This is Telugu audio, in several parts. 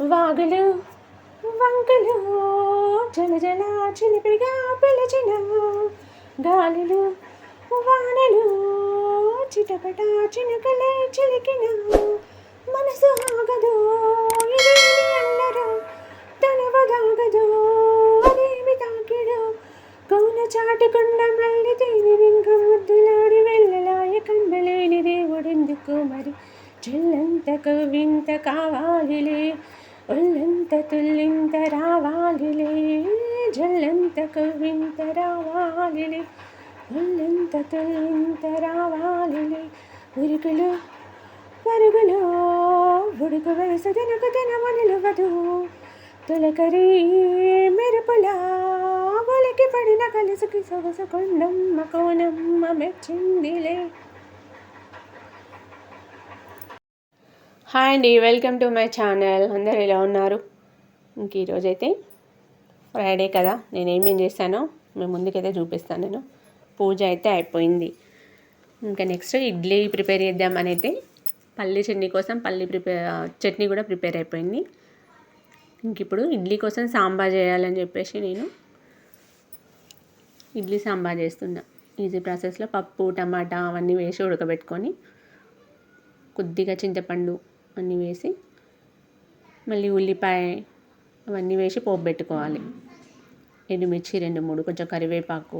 వాగులు వంకలు జల జల చిలిపిగా పిలిచిన గాలులు వానలు చిటపట చినుకలే చిలికిన మనసు ఆగదు ఇదేమి అల్లరు? తనవదాగదు అదేమి తాకిడు? కౌన చాటుకుండా మళ్ళీ తేని ఇంక ముద్దులాడి వెళ్ళలాయ కన్నలేని దేవుడెందుకు మరి? చెల్లంతకు వింత కావాలిలే ఒళ్ళంత తుల్లింత రావాలిలే జల్లంత వింత రావాలిలే ఒళ్ళంత తుల్లింత రావాలిలే ఉరుకులు పరుగులు ఉడుకు వయసు తినకు తినము నిలవదు. తులకరి మెరుపులా ఒలికి పడిన కలుసుకి సొగసు కొండమ్మ కోనమ్మ మెచ్చిందిలే. హాయ్ అండి వెల్కమ్ టు మై ఛానల్ అందరు ఎలా ఉన్నారు? ఇంక ఈరోజైతే ఫ్రైడే కదా నేను ఏమేం చేశానో మేము ముందుకైతే చూపిస్తాను నేను. పూజ అయితే అయిపోయింది. ఇంకా నెక్స్ట్ ఇడ్లీ ప్రిపేర్ చేద్దామని అయితే పల్లి చట్నీ కోసం పల్లి ప్రిపేర్ చట్నీ కూడా ప్రిపేర్ అయిపోయింది. ఇంక ఇప్పుడు ఇడ్లీ కోసం సాంబార్ చేయాలని చెప్పేసి నేను ఇడ్లీ సాంబార్ చేస్తున్నా. ఈజీ ప్రాసెస్లో పప్పు టమాటా అవన్నీ వేసి ఉడకబెట్టుకొని కొద్దిగా చింతపండు అన్నీ వేసి మళ్ళీ ఉల్లిపాయ అవన్నీ వేసి పోపు పెట్టుకోవాలి. ఎండుమిర్చి రెండు మూడు కొంచెం కరివేపాకు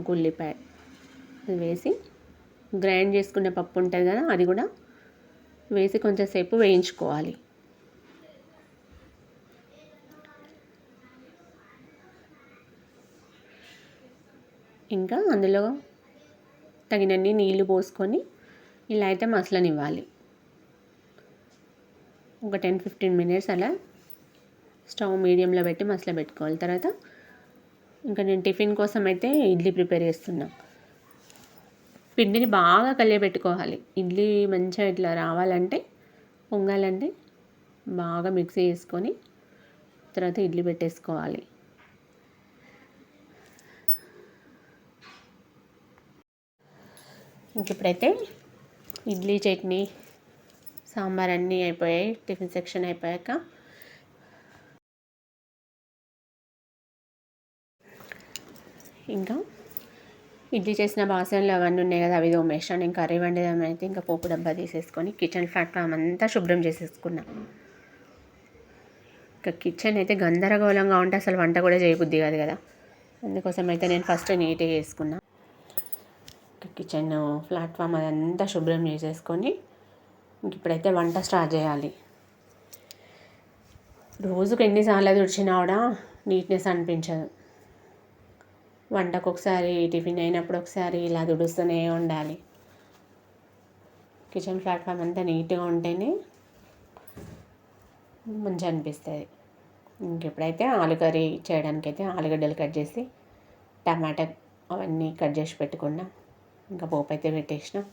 ఒక ఉల్లిపాయ అది వేసి గ్రైండ్ చేసుకున్న పప్పు ఉంటుంది కదా అది కూడా వేసి కొంచెంసేపు వేయించుకోవాలి. ఇంకా అందులో తగినన్ని నీళ్ళు పోసుకొని ఇలా అయితే మసలనివ్వాలి. ఒక టెన్ ఫిఫ్టీన్ మినిట్స్ అలా స్టవ్ మీడియంలో పెట్టి మసల పెట్టుకోవాలి. తర్వాత ఇంకా నేను టిఫిన్ కోసం అయితే ఇడ్లీ ప్రిపేర్ చేస్తున్నా. పిండిని బాగా కలియబెట్టుకోవాలి ఇడ్లీ మంచిగా ఇట్లా రావాలంటే పొంగాలంటే బాగా మిక్సీ చేసుకొని తర్వాత ఇడ్లీ పెట్టేసుకోవాలి. ఇంక ఇప్పుడైతే ఇడ్లీ చట్నీ సాంబార్ అన్నీ అయిపోయాయి టిఫిన్ సెక్షన్ అయిపోయాక. ఇంకా ఇడ్లీ చేసిన బాసనలు అవన్నీ ఉన్నాయి కదా అవి తోమేసాను నేను కర్రీ వండేదాన్ని అయితే ఇంకా పోపు డబ్బా తీసేసుకొని కిచెన్ ప్లాట్ఫామ్ అంతా శుభ్రం చేసేసుకున్నా. ఇంకా కిచెన్ అయితే గందరగోళంగా ఉంటే అసలు వంట కూడా చేయబుద్ది కాదు కదా. అందుకోసం అయితే నేను ఫస్ట్ నీట్గా వేసుకున్నా కిచెన్ ప్లాట్ఫామ్ అదంతా శుభ్రం చేసేసుకొని ఇప్పుడైతే వంట స్టార్ట్ చేయాలి. రోజుకు ఎన్నిసార్లు తుడిచినా కూడా నీట్నెస్ అనిపించదు. వంటకు ఒకసారి టిఫిన్ అయినప్పుడు ఒకసారి ఇలా తుడుస్తూనే ఉండాలి. కిచెన్ ప్లాట్ఫామ్ అంతా నీట్గా ఉంటేనే మంచిగా అనిపిస్తుంది. ఇంకెప్పుడైతే ఆలు కర్రీ చేయడానికి అయితే ఆలుగడ్డలు కట్ చేసి టమాటా అవన్నీ కట్ చేసి పెట్టుకున్నా ఇంకా పోపు అయితే పెట్టేసినాం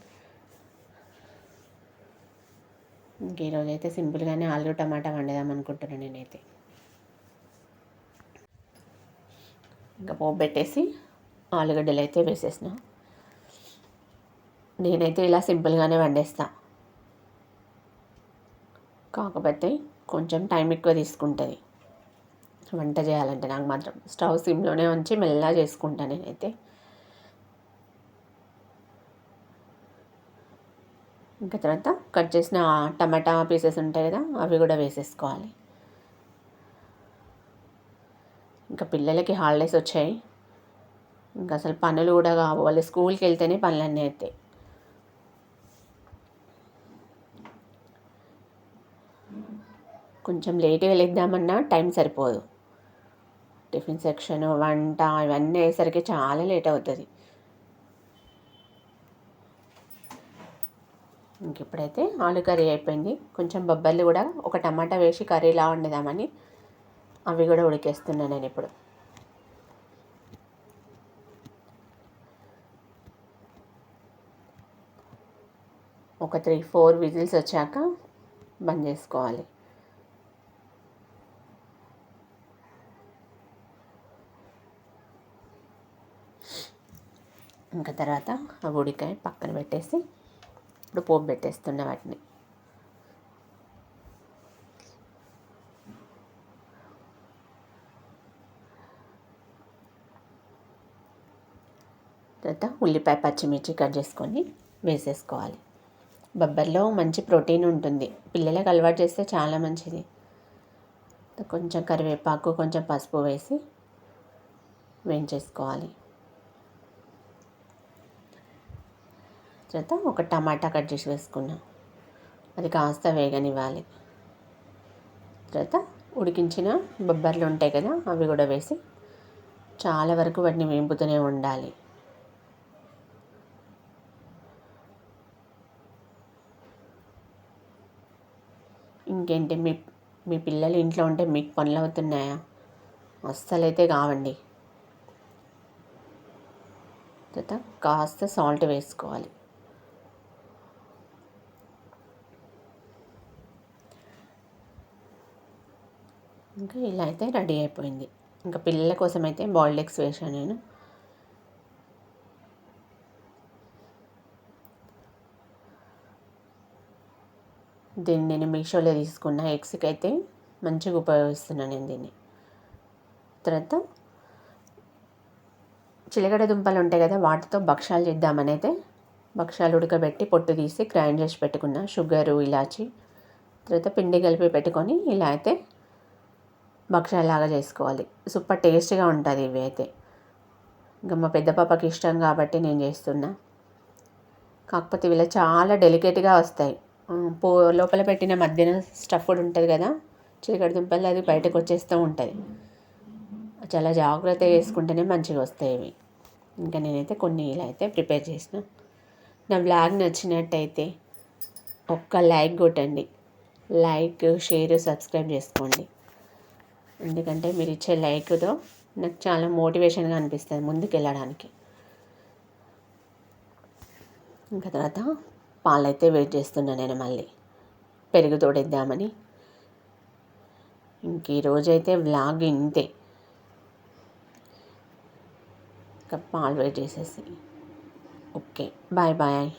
ఇంక ఈరోజు అయితే సింపుల్గానే ఆలు టమాటా వండేదాం అనుకుంటున్నాను నేనైతే. ఇంకా పోపు పెట్టేసి ఆలుగడ్డలు అయితే వేసేసిన. నేనైతే ఇలా సింపుల్గానే వండేస్తా. కాకపోతే కొంచెం టైం ఎక్కువ తీసుకుంటుంది. వంట చేయాలంటే నాకు మాత్రం. స్టవ్ సిమ్లోనే ఉంచి మెల్లగా చేసుకుంటాను నేనైతే. ఇంకా తర్వాత కట్ చేసిన టమాటా పీసెస్ ఉంటాయి కదా అవి కూడా వేసేసుకోవాలి. ఇంకా పిల్లలకి హాలిడేస్ వచ్చాయి. ఇంకా అసలు పనులు కూడా కావు. వాళ్ళు స్కూల్కి వెళ్తేనే పనులన్నీ అవుతాయి కొంచెం లేట్గా లేద్దామన్నా టైం సరిపోదు. టిఫిన్ సెక్షన్ వంట ఇవన్నీ అయ్యేసరికి చాలా లేట్ అవుతుంది. ఇంక ఇప్పుడైతే ఆలు కర్రీ అయిపోయింది కొంచెం బొబ్బర్లు కూడా ఒక టమాటా వేసి కర్రీలా వండుదామని అవి కూడా ఉడికేస్తున్నాను నేను ఇప్పుడు. ఒక త్రీ ఫోర్ విజిల్స్ వచ్చాక బంద్ చేసుకోవాలి. ఇంకా తర్వాత ఆ ఉడికాయ పక్కన పెట్టేసి ఇప్పుడు పోపు పెట్టేస్తున్నా వాటిని. తర్వాత ఉల్లిపాయ పచ్చిమిర్చి కట్ చేసుకొని వేసేసుకోవాలి. బొబ్బర్లో మంచి ప్రోటీన్ ఉంటుంది. పిల్లలకు అలవాటు చేస్తే చాలా మంచిది. కొంచెం కరివేపాకు కొంచెం పసుపు వేసి వేయించేసుకోవాలి. తర్వాత ఒక టమాటా కట్ చేసి వేసుకున్నాం. అది కాస్త వేగనివ్వాలి. తర్వాత ఉడికించిన బొబ్బర్లు ఉంటాయి కదా అవి కూడా వేసి చాలా వరకు వాటిని వేంపుతూనే ఉండాలి. ఇంకేంటి మీ మీ పిల్లలు ఇంట్లో ఉంటే మీకు పనులు అవుతున్నాయా? అస్సలైతే కావండి. తర్వాత కాస్త సాల్ట్ వేసుకోవాలి. ఇంకా ఇలా అయితే రెడీ అయిపోయింది. ఇంకా పిల్లల కోసం అయితే బాయిల్డ్ ఎగ్స్ వేసాను నేను. దీన్ని నేను మీషోలో తీసుకున్న ఎగ్స్కి అయితే మంచిగా ఉపయోగిస్తున్నాను నేను దీన్ని. తర్వాత చిలకడ దుంపలు ఉంటాయి కదా వాటితో భక్షాలు చేద్దామని అయితే భక్షాలు ఉడకబెట్టి పొట్టు తీసి గ్రైండ్ చేసి పెట్టుకున్న షుగరు ఇలాచి తర్వాత పిండి కలిపి పెట్టుకొని ఇలా అయితే భక్షాలాగా చేసుకోవాలి. సూపర్ టేస్ట్గా ఉంటుంది ఇవి అయితే. ఇంకా మా పెద్ద పాపకి ఇష్టం కాబట్టి నేను చేస్తున్నా. కాకపోతే ఇలా చాలా డెలికేట్గా వస్తాయి. పో లోపల పెట్టిన మధ్యన స్టఫ్డ్ ఉంటుంది కదా? చిలకడ దుంపలు అది బయటకు వచ్చేస్తూ ఉంటుంది. చాలా జాగ్రత్త చేసుకుంటేనే మంచిగా వస్తాయి ఇవి. ఇంకా నేనైతే కొన్ని ఇలా అయితే ప్రిపేర్ చేసిన. నా బ్లాగ్ నచ్చినట్టయితే ఒక్క లైక్ కొట్టండి. లైక్ షేర్ సబ్స్క్రైబ్ చేసుకోండి. ఎందుకంటే మీరు ఇచ్చే లైక్తో నాకు చాలా మోటివేషన్గా అనిపిస్తుంది ముందుకు వెళ్ళడానికి ఇంకా తర్వాత పాలైతే వెయిట్ చేస్తున్నా నేను మళ్ళీ. పెరుగు తోడేద్దామని. ఇంక ఈరోజైతే వ్లాగ్ ఇంతే. ఇంకా పాలు వెయిట్ చేసేసి. Okay bye bye.